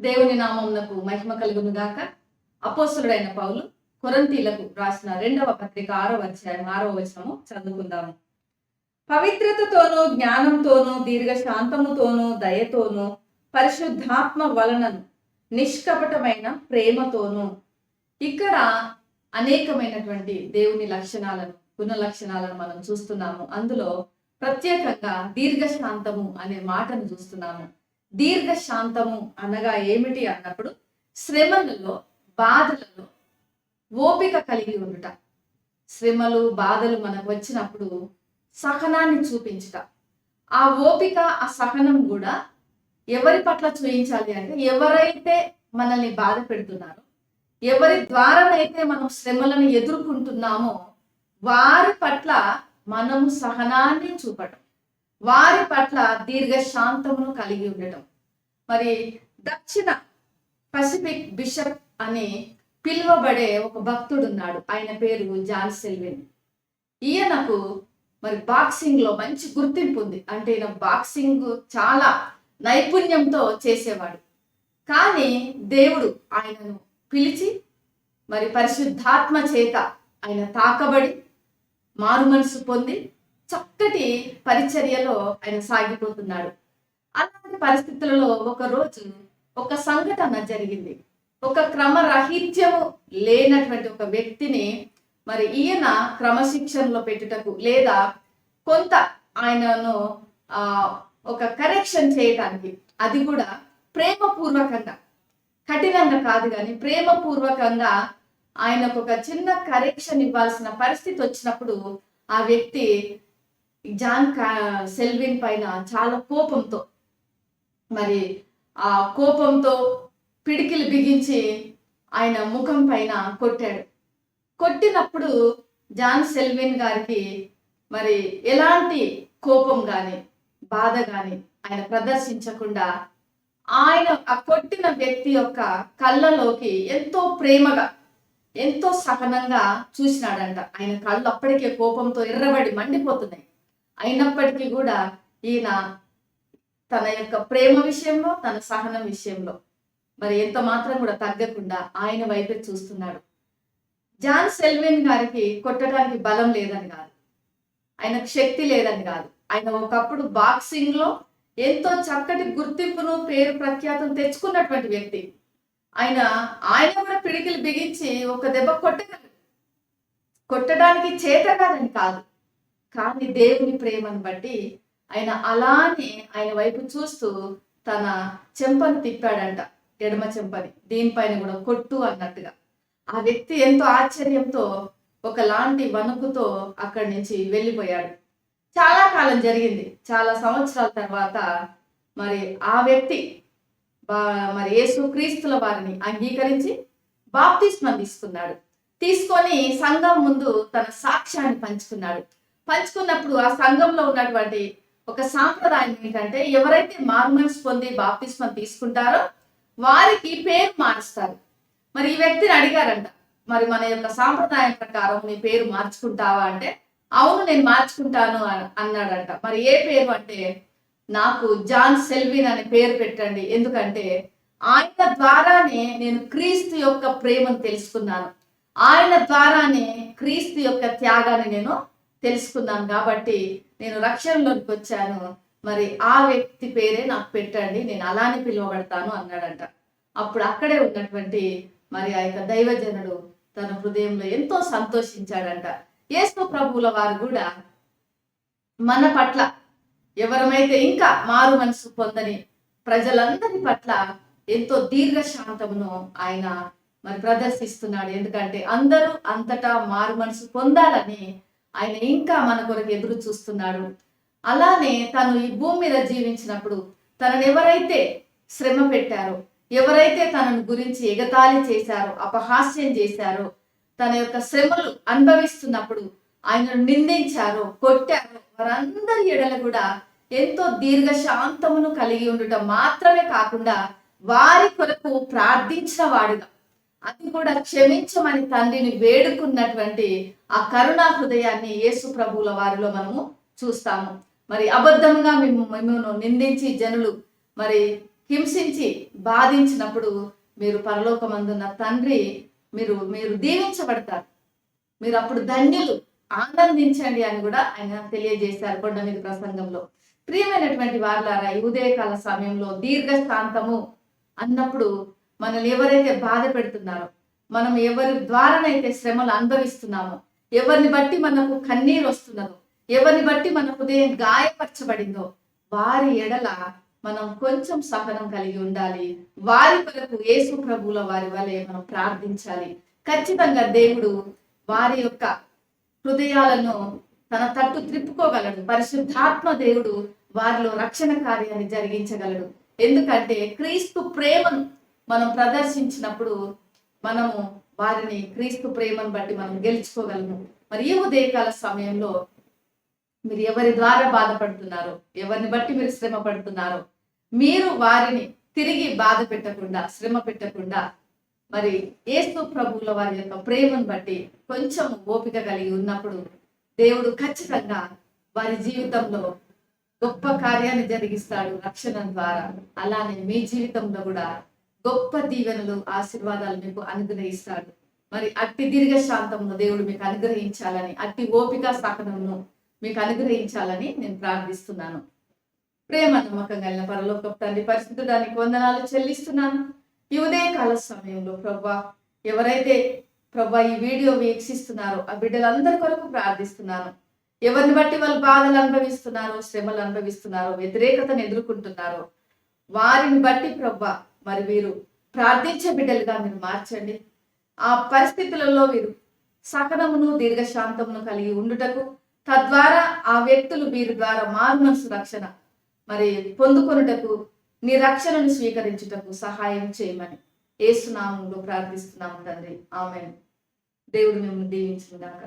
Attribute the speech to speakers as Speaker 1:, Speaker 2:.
Speaker 1: దేవుని నామంనకు మహిమ కలుగును గాక. అపోస్తులుడైన పౌలు కొరంతీలకు రాసిన రెండవ పత్రిక ఆరో అధ్యాయం ఆరో వచనము చదువుకుందాము. పవిత్రతతోనూ జ్ఞానంతోనూ దీర్ఘశాంతముతోనూ దయతోనూ పరిశుద్ధాత్మ వలనను నిష్కపటమైన ప్రేమతోనూ ఇక్కడ అనేకమైనటువంటి దేవుని లక్షణాలను గుణ లక్షణాలను మనం చూస్తున్నాము. అందులో ప్రత్యేకంగా దీర్ఘశాంతము అనే మాటను చూస్తున్నాము. దీర్ఘ శాంతము అనగా ఏమిటి అన్నప్పుడు శ్రమలలో బాధలలో ఓపిక కలిగి ఉండుట. శ్రమలు బాధలు మనకు వచ్చినప్పుడు సహనాన్ని చూపించుట. ఆ ఓపిక ఆ సహనం కూడా ఎవరి పట్ల చూపించాలి అంటే ఎవరైతే మనల్ని బాధ పెడుతున్నారో ఎవరి ద్వారానైతే మనం శ్రమలను ఎదుర్కొంటున్నామో వారి పట్ల మనము సహనాన్ని చూపటం. వారి పట్ల దీర్ఘ శాంతమును కలిగి ఉండటం. మరి దక్షిణ పసిఫిక్ బిషప్ అని పిలువబడే ఒక భక్తుడు ఉన్నాడు ఆయన పేరు జాన్ సెల్విన్. ఈయనకు మరి బాక్సింగ్లో మంచి గుర్తింపు ఉంది. అంటే ఈయన బాక్సింగ్ చాలా నైపుణ్యంతో చేసేవాడు. కానీ దేవుడు ఆయనను పిలిచి మరి పరిశుద్ధాత్మ చేత ఆయన తాకబడి మారు మనసు పొంది చక్కటి పరిచర్యలో ఆయన సాగిపోతున్నాడు. అలాంటి పరిస్థితులలో ఒక రోజు ఒక సంఘటన జరిగింది. ఒక క్రమరాహిత్యము లేనటువంటి ఒక వ్యక్తిని మరి ఈయన క్రమశిక్షణలో పెట్టుటకు లేదా కొంత ఆయనను ఆ ఒక కరెక్షన్ చేయటానికి అది కూడా ప్రేమపూర్వకంగా కఠినంగా కాదు కానీ ప్రేమపూర్వకంగా ఆయనకు ఒక చిన్న కరెక్షన్ ఇవ్వాల్సిన పరిస్థితి వచ్చినప్పుడు ఆ వ్యక్తి జాన్ కా- సెల్విన్ పైన చాలా కోపంతో మరి ఆ కోపంతో పిడికిలు బిగించి ఆయన ముఖం పైన కొట్టాడు. కొట్టినప్పుడు జాన్ సెల్విన్ గారికి మరి ఎలాంటి కోపం కానీ బాధ కానీ ఆయన ప్రదర్శించకుండా ఆయన ఆ కొట్టిన వ్యక్తి యొక్క కళ్ళలోకి ఎంతో ప్రేమగా ఎంతో సహనంగా చూసినాడంట. ఆయన కళ్ళు అప్పటికే కోపంతో ఎర్రబడి మండిపోతున్నాయి. అయినప్పటికీ కూడా ఈయన తన యొక్క ప్రేమ విషయంలో తన సహనం విషయంలో మరి ఎంత మాత్రం కూడా తగ్గకుండా ఆయన వైపే చూస్తున్నాడు. జాన్ సెల్విన్ గారికి కొట్టడానికి బలం లేదని కాదు. ఆయనకు శక్తి లేదని కాదు. ఆయన ఒకప్పుడు బాక్సింగ్లో ఎంతో చక్కటి గుర్తింపును పేరు ప్రఖ్యాతం తెచ్చుకున్నటువంటి వ్యక్తి. ఆయన ఆయన కూడా పిడికిలు బిగించి ఒక దెబ్బ కొట్టగలరు కొట్టడానికి చేత కాదని కాదు. కానీ దేవుని ప్రేమను బట్టి ఆయన అలానే ఆయన వైపు చూస్తూ తన చెంపను తిప్పాడంట ఎడమ చెంపని. దీనిపైన కూడా కొట్టు అన్నట్టుగా. ఆ వ్యక్తి ఎంతో ఆశ్చర్యంతో ఒకలాంటి వణుకుతో అక్కడి నుంచి వెళ్ళిపోయాడు. చాలా కాలం జరిగింది. చాలా సంవత్సరాల తర్వాత మరి ఆ వ్యక్తి బా- మరి యేసు క్రీస్తుల వారిని అంగీకరించి బాప్తిస్మం తీసుకున్నాడు. తీసుకొని సంఘం ముందు తన సాక్ష్యాన్ని పంచుకున్నాడు. పంచుకున్నప్పుడు ఆ సంఘంలో ఉన్నటువంటి ఒక సాంప్రదాయం ఏంటంటే ఎవరైతే మార్మన్స్ పొంది బాప్తిస్మం తీసుకుంటారో వారికి పేరు మారుస్తారు. మరి ఈ వ్యక్తిని అడిగారంట మరి మన యొక్క సాంప్రదాయం ప్రకారం నీ పేరు మార్చుకుంటావా? అంటే అవును నేను మార్చుకుంటాను అన్నాడంట. మరి ఏ పేరు అంటే నాకు జాన్ సెల్విన్ అనే పేరు పెట్టండి. ఎందుకంటే ఆయన ద్వారానే నేను క్రీస్తు యొక్క ప్రేమను తెలుసుకున్నాను. ఆయన ద్వారానే క్రీస్తు యొక్క త్యాగాన్ని నేను తెలుసుకున్నాను కాబట్టి నేను రక్షణలోకి వచ్చాను. మరి ఆ వ్యక్తి పేరే నాకు పెట్టండి నేను అలానే పిలువబడతాను అన్నాడంట. అప్పుడు అక్కడే ఉన్నటువంటి మరి ఆ యొక్క దైవజనుడు తన హృదయంలో ఎంతో సంతోషించాడంట. యేసు ప్రభువుల వారు కూడా మన పట్ల ఎవరమైతే ఇంకా మారు మనసు పొందని ప్రజలందరి పట్ల ఎంతో దీర్ఘశాంతమును ఆయన మరి ప్రదర్శిస్తున్నాడు. ఎందుకంటే అందరూ అంతటా మారు మనసు పొందాలని ఆయన ఇంకా మన కొరకు ఎదురు చూస్తున్నాడు. అలానే తను ఈ భూమి మీద జీవించినప్పుడు తనను ఎవరైతే శ్రమ పెట్టారో ఎవరైతే తనను గురించి ఎగతాళి చేశారో అపహాస్యం చేశారో తన యొక్క శ్రమలు అనుభవిస్తున్నప్పుడు ఆయనను నిందించారో కొట్టారో వారందరి ఎడల కూడా ఎంతో దీర్ఘ శాంతమును కలిగి ఉండటం మాత్రమే కాకుండా వారి కొరకు ప్రార్థించిన వాడుగా అది కూడా క్షమించమని తండ్రిని వేడుకున్నటువంటి ఆ కరుణా హృదయాన్ని యేసు ప్రభువుల వారిలో మనము చూస్తాము. మరి అబద్ధంగా మేము మిమ్మల్ని నిందించి జనులు మరి హింసించి బాధించినప్పుడు మీరు పరలోకమందున్న తండ్రి మీరు మీరు దీవించబడతారు. మీరు అప్పుడు ధన్యులు ఆనందించండి అని కూడా ఆయన తెలియజేశారు కొండ మీద ప్రసంగంలో. ప్రియమైనటువంటి వారులారా ఈ ఉదయకాల సమయంలో దీర్ఘ శాంతము అన్నప్పుడు మనల్ని ఎవరైతే బాధ పెడుతున్నారో మనం ఎవరి ద్వారానైతే శ్రమలు అనుభవిస్తున్నామో ఎవరిని బట్టి మనకు కన్నీరు వస్తున్నదో ఎవరిని బట్టి మన హృదయం గాయపరచబడిందో వారి ఎడల మనం కొంచెం సహనం కలిగి ఉండాలి. వారి కొరకు యేసు ప్రభుల వారి వలె మనం ప్రార్థించాలి. ఖచ్చితంగా దేవుడు వారి యొక్క హృదయాలను తన తట్టు త్రిప్పుకోగలడు. పరిశుద్ధాత్మ దేవుడు వారిలో రక్షణ కార్యాన్ని జరిగించగలడు. ఎందుకంటే క్రీస్తు ప్రేమను మనం ప్రదర్శించినప్పుడు మనము వారిని క్రీస్తు ప్రేమను బట్టి మనం గెలుచుకోగలము. మరి ఈ ఉదయకాల సమయంలో మీరు ఎవరి ద్వారా బాధపడుతున్నారో ఎవరిని బట్టి మీరు శ్రమ పడుతున్నారు మీరు వారిని తిరిగి బాధ పెట్టకుండా శ్రమ పెట్టకుండా మరి ఏసు ప్రభువుల వారి యొక్క ప్రేమను బట్టి కొంచెం ఓపిక కలిగి ఉన్నప్పుడు దేవుడు ఖచ్చితంగా వారి జీవితంలో గొప్ప కార్యాన్ని జరిగిస్తాడు రక్షణ ద్వారా. అలానే మీ జీవితంలో కూడా గొప్ప దీవెనలు ఆశీర్వాదాలు మీకు అనుగ్రహిస్తాడు. మరి అట్టి దీర్ఘ శాంతమును దేవుడు మీకు అనుగ్రహించాలని అట్టి ఓపిక సహనమును మీకు అనుగ్రహించాలని నేను ప్రార్థిస్తున్నాను. ప్రేమ నమ్మకం కలిగిన పరలోక తండ్రి పరిశుద్ధడానికి వందనాలు చెల్లిస్తున్నాను. ఈ ఉదయకాల సమయంలో ప్రభా ఎవరైతే ప్రభా ఈ వీడియో వీక్షిస్తున్నారో ఆ బిడ్డలందరి కొరకు ప్రార్థిస్తున్నాను. ఎవరిని బట్టి వాళ్ళు బాధలు అనుభవిస్తున్నారో శ్రమలు అనుభవిస్తున్నారో వ్యతిరేకతను ఎదుర్కొంటున్నారో వారిని బట్టి ప్రభ మరి వీరు ప్రార్థించే బిడ్డలుగా మీరు మార్చండి. ఆ పరిస్థితులలో వీరు సకనమును దీర్ఘశాంతమును కలిగి ఉండుటకు తద్వారా ఆ వ్యక్తులు వీరి ద్వారా మారు రక్షణ మరి పొందుకొనుటకు నీ రక్షణను స్వీకరించుటకు సహాయం చేయమని ఏసునామంలో ప్రార్థిస్తున్నాము తండ్రి. ఆమె దేవుడు మిమ్మల్ని దీవించిన దాకా